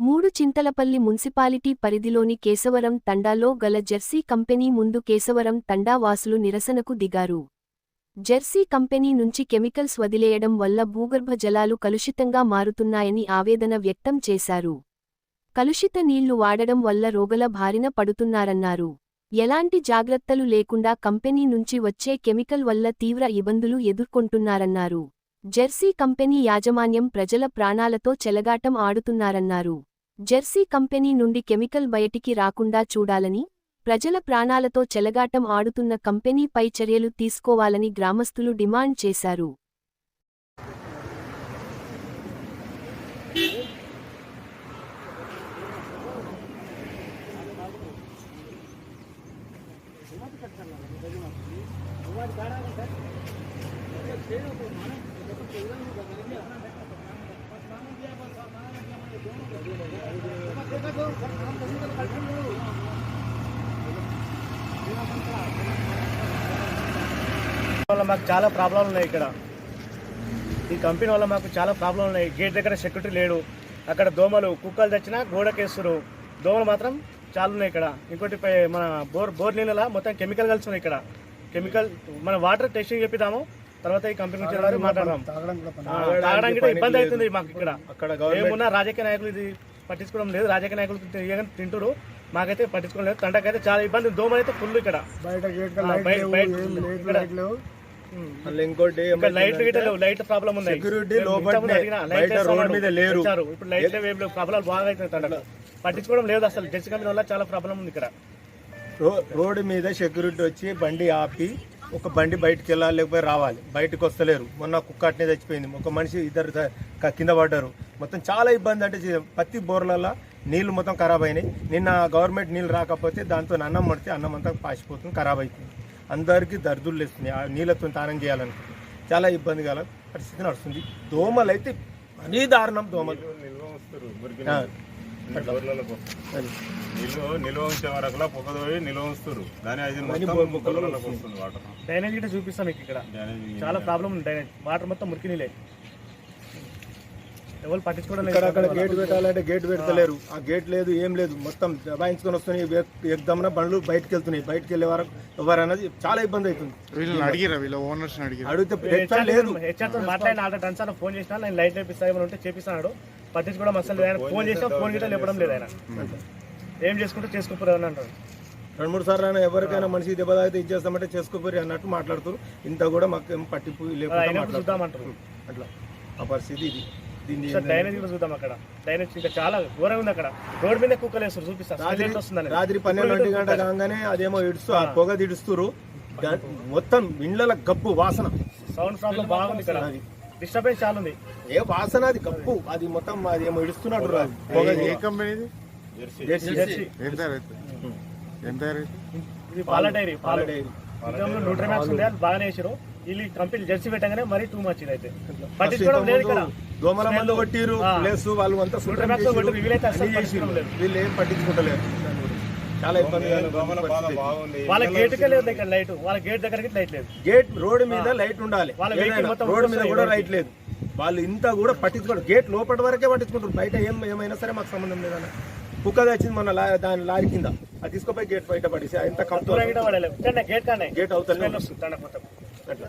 మూడు చింతలపల్లి మున్సిపాలిటీ పరిధిలోని కేశవరం తండాలో గల జెర్సీ కంపెనీ ముందు కేశవరం తండా వాసులు నిరసనకు దిగారు. జెర్సీ కంపెనీ నుంచి కెమికల్స్ వదిలేయడం వల్ల భూగర్భ జలాలు కలుషితంగా మారుతున్నాయని ఆవేదన వ్యక్తం చేశారు. కలుషిత నీళ్ళు వాడడం వల్ల రోగల బారిన పడుతున్నారన్నారు. ఎలాంటి జాగ్రత్తలు లేకుండా కంపెనీ నుంచి వచ్చే కెమికల్ వల్ల తీవ్ర ఇబ్బందులు ఎదుర్కొంటున్నారన్నారు. జెర్సీ కంపెనీ యాజమాన్యం ప్రజల ప్రాణాలతో చెలగాటం ఆడుతున్నారన్నారు. జెర్సీ కంపెనీ నుండి కెమికల్ బయటికి రాకుండా చూడాలని ప్రజల ప్రాణాలతో చెలగాటం ఆడుతున్న కంపెనీపై చర్యలు తీసుకోవాలని గ్రామస్తులు డిమాండ్ చేశారు. వల్ల మాకు చాలా ప్రాబ్లంలు ఉన్నాయి ఇక్కడ. ఈ కంపెనీ వల్ల మాకు చాలా ప్రాబ్లంలు ఉన్నాయి. గేట్ దగ్గర సెక్యూరిటీ లేడు. అక్కడ దోమలు కుక్కలు తెచ్చినా గోడకేస్తారు. దోమలు మాత్రం చాలా ఉన్నాయి ఇక్కడ. ఇంకోటి పై- మన బోర్ బోర్ నీళ్ళ మొత్తం కెమికల్ కలిసి ఉన్నాయి ఇక్కడ. కెమికల్ మన వాటర్ టెస్టింగ్ చెప్పిద్దాము తర్వాత ఈ కంపెనీ ఏదైనా మాట్లాడదాం. ఆ, తాగడానికి కూడా ఇబ్బంది అవుతుంది మాకు ఇక్కడ. అక్కడ ఏమున్నా రాజకీయ నాయకులు ఇది పట్టించుకోవడం లేదు. రాజకీయ నాయకులు తింటురు. మాకైతే పట్టించుకోవడం లేదు. తండకైతే చాలా ఇబ్బంది. దోమలు అయితే ఫుల్ ఇక్కడ. మళ్ళీ ఇంకోటి ఇంకా లైట్ ప్రాబ్లం బయట వేస్తామన్నారు. రోడ్ మీద లేరు. ఇప్పుడు లైట్ ప్రాబ్లం బాగా అవుతుంది తండలో పట్టించుకోవడం లేదు అసలు. జెర్సీ కంపెనీ వల్ల చాలా ప్రాబ్లం ఉంది ఇక్కడ. రో- రోడ్డు మీద సెక్యూరిటీ వచ్చి బండి ఆపి ఒక బండి బయటకు వెళ్ళాలి లేకపోతే రావాలి. బయటకు వస్తలేరు. మొన్న కుక్క అట్నే చచ్చిపోయింది. ఒక మనిషి ఇద్దరు కింద పడ్డారు. మొత్తం చాలా ఇబ్బంది అంటే పత్తి బోర్లలో నీళ్ళు మొత్తం ఖరాబ్ అయినాయి. నిన్న గవర్నమెంట్ నీళ్ళు రాకపోతే దాంతో అన్నం పడితే అన్నం అంతా పాసిపోతుంది ఖరాబ్ అవుతుంది అందరికీ దర్దులు వేస్తుంది ఆ నీళ్ళతో స్నానం చేయాలనుకుంటే చాలా ఇబ్బంది గల పరిస్థితి నడుస్తుంది. దోమలు అయితే మరీ దారుణం దోమలు. నిల్వ నిల్వ ఉంచే వరకులా పొగదోయి నిల్వ ఉంచుతారు దాని ఐదు వస్తుంది వాటర్. డ్రైనేజ్ గిట్ట చూపిస్తాం మీకు ఇక్కడ. చాలా ప్రాబ్లం ఉంది డ్రైనేజ్ వాటర్ మొత్తం మురికి నీళ్ళే. ఎవరు పట్టించుకోవడం లేదు ఇక్కడ అక్కడ గేట్ పెట్టాలంటే గేట్ పెడతలేరు. ఆ గేట్ లేదు ఏం లేదు. మొత్తం దబాయించుకొని వస్తున్నాయి. ఎగ్దమ్న బండ్లు బయటకు వెళ్తున్నాయి బయటకు వెళ్ళే వరకు ఎవరన్నది చాలా ఇబ్బంది అవుతుంది. వీళ్ళని అడిగిరా? వీళ్ళ ఓనర్స్ అడిగిరా? అడిగితే లేదు. హెచ్ఆర్తో మాట్లాడిన ఆర్డర్ టెన్షన్ ఫోన్ చేసినా నేను లైట్ వేపిస్తా ఏమైనా ఉంటే చేపిస్తున్నాడు పట్టించుకోవడం అసలు లేదు. ఆయన ఫోన్ చేసినా ఫోన్ గిట్ట లేపడం లేదు ఆయన. ఏం చేసుకుంటే చేసుకోపోరు అని అంటారు రెండు మూడు సార్లు అయినా ఎవరికైనా మనిషి దెబ్బ తాగితే ఇచ్చేస్తామంటే చేసుకోపోయి అన్నట్టు మాట్లాడుతారు. ఇంత కూడా మాకు ఏం పట్టింపు లేకుండా అట్లా. ఆ పరిస్థితి ఇది. డ్రైనేజ్ కూడా చూద్దాం అక్కడ. డ్రైనేజ్ ఇంకా చాలా ఘోరంగా ఉంది అక్కడ. రోడ్ మీద కుక్కలు వేస్తారు చూపిస్తా రాత్రి పన్నెండు గంట కాగానే అదేమో ఇడుస్తూ ఆ పొగ దిడుస్తురు దా- మొత్తం ఇండ్ల గబ్బు వాసన. సౌండ్ ప్రాబ్లం బాగుంది ఇక్కడ. డిస్టర్బెన్స్ చాలా ఉంది. ఏ వాసన అది గబ్బు అది మొత్తం అది ఏమో రాదు పొగ ఏ కంపెనీది ఇది? పాల డైరీ పాల డైరీ. న్యూట్రిమాక్స్ ఉంది అది బాగానే వేసారు వీళ్ళు కంపెనీ జెర్సీ పెట్టగానే మరీ టూ మచ్ అయితే. పట్టించుకోవడం లేదు ఇక్కడ. దోమల మందు కొట్టిరు. ప్లస్ వాళ్ళు అంతా న్యూట్రిమాక్స్. కొట్టిరు, వీళ్ళైతే. వీళ్ళు ఏం పట్టించుకుంటలేరు. గురించి. చాలా ఇబ్బంది వాళ్ళ గేట్కే లేదు ఇక్కడ లైట్. వాళ్ళ గేట్ దగ్గరికి లైట్ లేదు. గేట్ రోడ్డు మీద లైట్ ఉండాలి. రోడ్డు మీద కూడా. లైట్ లేదు. వాళ్ళు ఇంత కూడా పట్టించుకోరు. గేట్ లోపల వరకే పట్టించుకుంటారు. బయట ఏం ఏమైనా సరే మాకు సంబంధం లేదన్న. కుక్క తెచ్చింది మన దాని లారీ కింద. అది తీసుకుపోయి గేట్ బయట పడేసి ఎంత కంపు దూరం గిట్ట పడలేదు. గేట్ గేట్ మొత్తం. అట్లా.